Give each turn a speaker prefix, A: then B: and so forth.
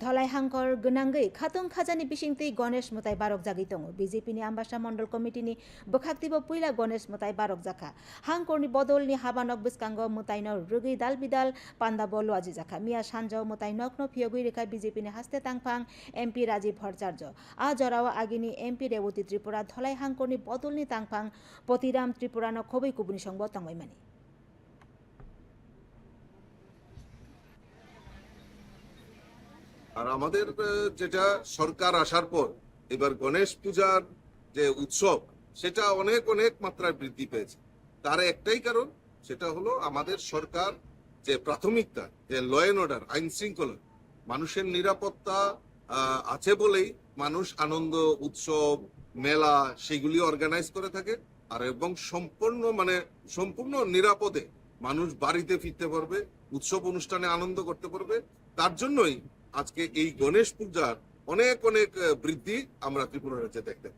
A: धलाय हांकर गोनांगै खाtung खाजानि बिसिंतै गणेश मुताय बारक जागै दङ बिजेपिनि आम्बासा मण्डल कमिटिनि बोखाक्तिबो पुइला गणेश मुताय बारक जाखा हांकरनि बदलनि हाबानक बिस्कांग मुतायनो रुगै दाल बिदाल पान्दाबो लुवाजि जाखा मिया सानजाव मुताय नकनो फियगुइ रेखा बिजेपिनि हास्ते तांफां एमपि राजीव भट्टाचार्य आ जराव आगिनि एमपि रेवती त्रिपुरा धलाय हांकरनि बदलनि तांफां पतिराम त्रिपुरानो खबै कुबुनि संग तंबायमानि
B: আর আমাদের যেটা সরকার আসার পর, এবার গণেশ পূজার যে উৎসব, সেটা অনেক অনেক মাত্রায় বৃদ্ধি পেয়েছে। তার একটাই কারণ, সেটা হলো আমাদের সরকার যে প্রাথমিকতা, যে ল অ্যান্ড অর্ডার আইন শৃঙ্খলা, মানুষের নিরাপত্তা আছে বলেই মানুষ আনন্দ, উৎসব, মেলা, সেগুলি অর্গানাইজ করে থাকে। আর এবং সম্পূর্ণ মানে সম্পূর্ণ নিরাপদে মানুষ বাড়িতে ফিরতে পারবে, উৎসব অনুষ্ঠানে আনন্দ করতে পারবে। তার জন্যই আজকে এই গণেশ পূজার অনেক অনেক বৃদ্ধি আমরা ত্রিপুরা রাজ্যে দেখতে।